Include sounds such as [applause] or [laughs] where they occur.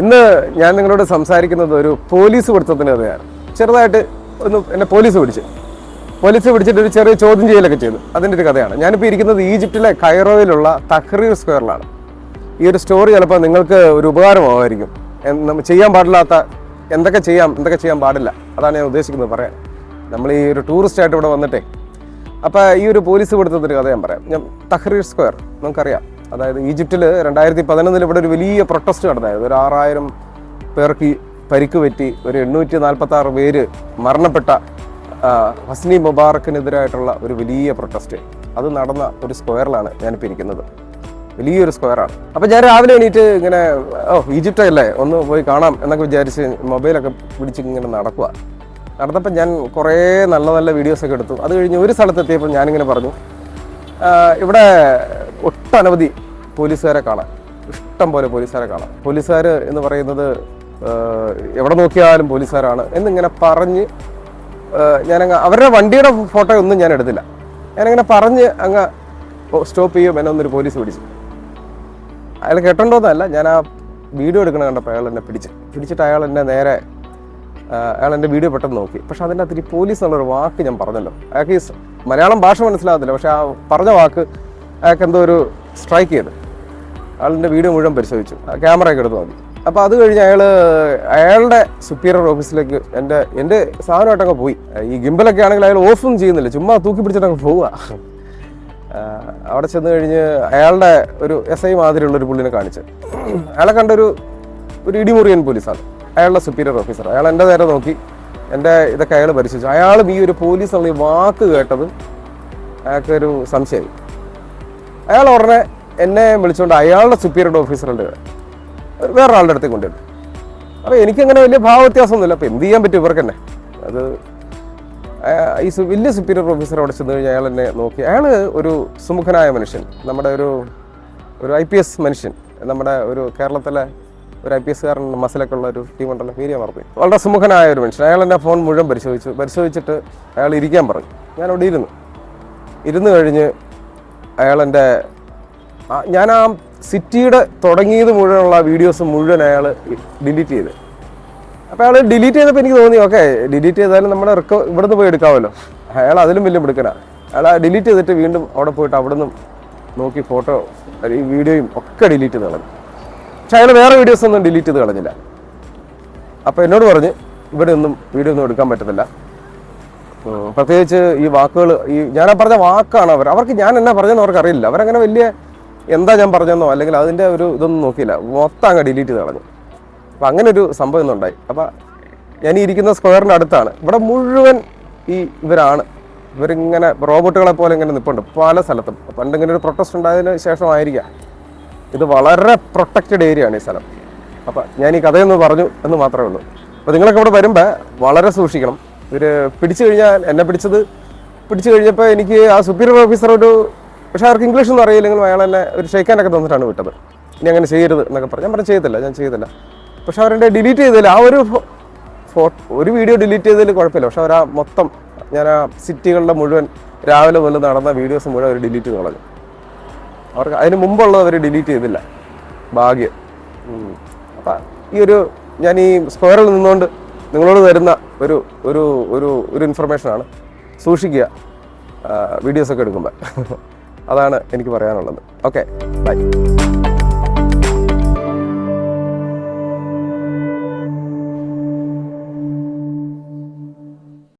ഇന്ന് ഞാൻ നിങ്ങളോട് സംസാരിക്കുന്നത് ഒരു പോലീസ് പിടുത്തത്തിന് കഥയാണ്. ചെറുതായിട്ട് ഒന്ന് എന്നെ പോലീസ് പിടിച്ച്. പോലീസ് പിടിച്ചിട്ട് ഒരു ചെറിയ ചോദ്യം ചെയ്യലൊക്കെ ചെയ്തു. അതിന്റെ ഒരു കഥയാണ്. ഞാനിപ്പോൾ ഇരിക്കുന്നത് ഈജിപ്തിലെ കൈറോയിലുള്ള തഹ്രീർ സ്ക്വയറിലാണ്. ഈ ഒരു സ്റ്റോറി ചിലപ്പോൾ നിങ്ങൾക്ക് ഒരു ഉപകാരമാവുമായിരിക്കും. ചെയ്യാൻ പാടില്ലാത്ത എന്തൊക്കെ ചെയ്യാം എന്തൊക്കെ ചെയ്യാൻ പാടില്ല അതാണ് ഞാൻ ഉദ്ദേശിക്കുന്നത് പറയാൻ. നമ്മൾ ഈ ഒരു ടൂറിസ്റ്റ് ആയിട്ട് ഇവിടെ വന്നിട്ടേ. അപ്പോൾ ഈ ഒരു പോലീസ് പിടുത്തത്തിന്റെ കഥ ഞാൻ പറയാം. ഞാൻ തഹ്രീർ സ്ക്വയർ നമുക്കറിയാം. അതായത് ഈജിപ്തിൽ രണ്ടായിരത്തി പതിനൊന്നിൽ ഇവിടെ ഒരു വലിയ പ്രൊട്ടസ്റ്റ് നടന്നായിരുന്നു. ഒരു ആറായിരം പേർക്ക് പരിക്ക് പറ്റി ഒരു എണ്ണൂറ്റി നാൽപ്പത്തി ആറ് പേര് മരണപ്പെട്ട ഹസ്നി മുബാറക്കിനെതിരായിട്ടുള്ള ഒരു വലിയ പ്രൊട്ടസ്റ്റ് അത് നടന്ന ഒരു സ്ക്വയറിലാണ് ഞാനിപ്പോൾ ഇരിക്കുന്നത്. വലിയൊരു സ്ക്വയറാണ്. അപ്പോൾ ഞാൻ രാവിലെ എണീറ്റ് ഇങ്ങനെ ഓ ഈജിപ്റ്റ് അല്ലേ ഒന്ന് പോയി കാണാം എന്നൊക്കെ വിചാരിച്ച് മൊബൈലൊക്കെ പിടിച്ച് ഇങ്ങനെ നടക്കുക നടന്നപ്പോൾ ഞാൻ കുറേ നല്ല നല്ല വീഡിയോസൊക്കെ എടുത്തു. അത് കഴിഞ്ഞ് ഒരു സ്ഥലത്തെത്തിയപ്പോൾ ഞാനിങ്ങനെ പറഞ്ഞു ഇവിടെ ഒട്ടനവധി പോലീസുകാരെ കാണാം ഇഷ്ടം പോലെ പോലീസുകാരെ കാണാം പോലീസുകാർ എന്ന് പറയുന്നത് എവിടെ നോക്കിയാലും പോലീസുകാരാണ് എന്നിങ്ങനെ പറഞ്ഞ് ഞാൻ അവരുടെ വണ്ടിയുടെ ഫോട്ടോ ഒന്നും ഞാൻ എടുത്തില്ല. ഞാനങ്ങനെ പറഞ്ഞ് അങ്ങ് സ്റ്റോപ്പ് ചെയ്യും. എന്നെ ഒന്നൊരു പോലീസ് പിടിച്ചു. അയാൾ കേട്ടോണ്ടോന്നല്ല ഞാൻ ആ വീഡിയോ എടുക്കണ കണ്ടപ്പോൾ അയാൾ എന്നെ പിടിച്ച്. പിടിച്ചിട്ട് അയാൾ എന്നെ നേരെ അയാൾ എന്റെ വീഡിയോ പെട്ടെന്ന് നോക്കി. പക്ഷെ അതിന്റെ അകത്ത് പോലീസ് എന്നുള്ളൊരു വാക്ക് ഞാൻ പറഞ്ഞല്ലോ. അയാൾക്ക് ഈ മലയാളം ഭാഷ മനസ്സിലാകത്തില്ല. പക്ഷെ ആ പറഞ്ഞ വാക്ക് അയാൾക്ക് എന്തോ ഒരു സ്ട്രൈക്ക് ചെയ്ത്. അയാളിന്റെ വീഡിയോ മുഴുവൻ പരിശോധിച്ചു. ക്യാമറ ഒക്കെ എടുത്ത് നോക്കി അപ്പോൾ അത് കഴിഞ്ഞ് അയാൾ അയാളുടെ സുപ്പീരിയർ ഓഫീസിലേക്ക് എന്റെ എന്റെ സാധനമായിട്ടങ്ങ് പോയി. ഈ ഗിംബലൊക്കെ ആണെങ്കിൽ അയാൾ ഓഫും ചെയ്യുന്നില്ല. ചുമ്മാ തൂക്കി പിടിച്ചിട്ടങ്ങ് പോവുക. അവിടെ ചെന്ന് കഴിഞ്ഞ് അയാളുടെ ഒരു എസ് ഐ മാതിരിയുള്ള ഒരു പുള്ളിനെ കാണിച്ച്. അയാളെ കണ്ടൊരു ഒരു ഇടിമുറിയൻ പോലീസാണ്. അയാളുടെ സുപ്പീരിയർ ഓഫീസർ അയാൾ എന്റെ നേരെ നോക്കി. എന്റെ ഇതൊക്കെ അയാൾ പരിശോധിച്ചു അയാളും ഈ ഒരു പോലീസ് എന്നുള്ള വാക്ക് കേട്ടത് അയാൾക്കൊരു സംശയമായി. അയാൾ ഉടനെ എന്നെ വിളിച്ചുകൊണ്ട് അയാളുടെ സുപ്പീരിയർ ഓഫീസറുടെ വേറൊരാളുടെ അടുത്തേക്ക് കൊണ്ടുവരും. അപ്പോൾ എനിക്കങ്ങനെ വലിയ ഭാവ വ്യത്യാസമൊന്നുമില്ല അപ്പോൾ എന്ത് ചെയ്യാൻ പറ്റും ഇവർക്കെന്നെ? അത് ഈ വലിയ സുപ്പീരിയർ ഓഫീസർ അവിടെ ചെന്ന് കഴിഞ്ഞാൽ അയാൾ എന്നെ നോക്കി. അയാൾ ഒരു സുമുഖനായ മനുഷ്യൻ. നമ്മുടെ ഒരു ഒരു ഐ പി എസ് മനുഷ്യൻ. നമ്മുടെ ഒരു കേരളത്തിലെ ഒരു ഐ പി എസ്കാരൻ മസിലൊക്കെ ഉള്ള ഒരു ടീം ഉണ്ടല്ലോ ഞാൻ മറന്നു വളരെ സുമുഖനായ ഒരു മനുഷ്യൻ. അയാൾ എന്റെ ഫോൺ മുഴുവൻ പരിശോധിച്ചു. പരിശോധിച്ചിട്ട് അയാൾ ഇരിക്കാൻ പറഞ്ഞു. ഞാൻ ഇരുന്നു. ഇരുന്ന് കഴിഞ്ഞ് അയാൾ എന്റെ ഞാൻ ആ സിറ്റിയുടെ തുടങ്ങിയത് മുഴുവനുള്ള വീഡിയോസ് മുഴുവൻ അയാൾ ഡിലീറ്റ് ചെയ്ത്. അപ്പോൾ അയാൾ ഡിലീറ്റ് ചെയ്തപ്പോൾ എനിക്ക് തോന്നി ഓക്കെ ഡിലീറ്റ് ചെയ്താലും നമ്മുടെ റിക്കോ ഇവിടുന്ന് പോയി എടുക്കാമല്ലോ. അയാൾ അതിലും വലിയ എടുക്കണ അയാൾ ഡിലീറ്റ് ചെയ്തിട്ട് വീണ്ടും അവിടെ പോയിട്ട് അവിടുന്ന് നോക്കി ഫോട്ടോ ഈ വീഡിയോയും ഒക്കെ ഡിലീറ്റ് ചെയ്ത് കളഞ്ഞു. പക്ഷെ അയാൾ വേറെ വീഡിയോസ് ഒന്നും ഡിലീറ്റ് ചെയ്ത് കളഞ്ഞില്ല. അപ്പോൾ എന്നോട് പറഞ്ഞ് ഇവിടെ ഒന്നും വീഡിയോ ഒന്നും എടുക്കാൻ പറ്റത്തില്ല. പ്രത്യേകിച്ച് ഈ വാക്കുകൾ ഈ ഞാൻ പറഞ്ഞ വാക്കാണ് അവർ. അവർക്ക് ഞാൻ എന്നാ പറഞ്ഞതെന്ന് അവർക്ക് അറിയില്ല. അവരങ്ങനെ വലിയ എന്താ ഞാൻ പറഞ്ഞെന്നോ അല്ലെങ്കിൽ അതിന്റെ ഒരു ഇതൊന്നും നോക്കിയില്ല. മൊത്തം അങ്ങ് ഡിലീറ്റ് ചെയ്ത് കളഞ്ഞു. അപ്പം അങ്ങനെ ഒരു സംഭവം ഇന്നുണ്ടായി. അപ്പം ഞാൻ ഈ ഇരിക്കുന്ന സ്ക്വയറിന്റെ അടുത്താണ്. ഇവിടെ മുഴുവൻ ഈ ഇവരാണ്. ഇവരിങ്ങനെ റോബോട്ടുകളെ പോലെ ഇങ്ങനെ നിൽപ്പുണ്ട് പല സ്ഥലത്തും. പണ്ട് ഇങ്ങനെ ഒരു പ്രൊട്ടസ്റ്റ് ഉണ്ടായതിന് ശേഷമായിരിക്കാം ഇത് വളരെ പ്രൊട്ടക്റ്റഡ് ഏരിയ ആണ് ഈ സ്ഥലം. അപ്പം ഞാൻ ഈ കഥയൊന്ന് പറഞ്ഞു എന്ന് മാത്രമേ ഉള്ളൂ. അപ്പോൾ നിങ്ങളൊക്കെ ഇവിടെ വരുമ്പോൾ വളരെ സൂക്ഷിക്കണം. ഇവർ പിടിച്ചു കഴിഞ്ഞാൽ എന്നെ പിടിച്ചത്. പിടിച്ചു കഴിഞ്ഞപ്പോൾ എനിക്ക് ആ സുപ്പീരിയർ ഓഫീസർ ഒരു പക്ഷേ അവർക്ക് ഇംഗ്ലീഷ് ഒന്നും അറിയില്ലെങ്കിൽ അയാൾ എന്നെ ഒരു ഷെയ്ക്കാനൊക്കെ തന്നിട്ടാണ് വിട്ടത്. ഇനി അങ്ങനെ ചെയ്യരുത് എന്നൊക്കെ പറഞ്ഞു. ഞാൻ പറഞ്ഞു ചെയ്തില്ല ഞാൻ ചെയ്തില്ല പക്ഷെ അവരുടെ ഡിലീറ്റ് ചെയ്തില്ല ആ ഒരു ഒരു വീഡിയോ ഡിലീറ്റ് ചെയ്തതിൽ കുഴപ്പമില്ല. പക്ഷെ അവർ ആ മൊത്തം ഞാൻ ആ സിറ്റികളുടെ മുഴുവൻ രാവിലെ മുതൽ നടന്ന വീഡിയോസ് മുഴുവൻ അവർ ഡിലീറ്റ് ചെയ്ത് കളഞ്ഞു. അവർക്ക് അതിന് മുമ്പുള്ളത് അവർ ഡിലീറ്റ് ചെയ്തില്ല. ഭാഗ്യം. അപ്പം ഈ ഒരു ഞാൻ ഈ സ്ക്വയറിൽ നിന്നുകൊണ്ട് നിങ്ങളോട് തരുന്ന ഒരു ഒരു ഒരു ഒരു ഇൻഫർമേഷനാണ് സൂക്ഷിക്കുക. വീഡിയോസൊക്കെ എടുക്കുമ്പോൾ [laughs] അതാണ് എനിക്ക് പറയാനുള്ളത്. Okay bye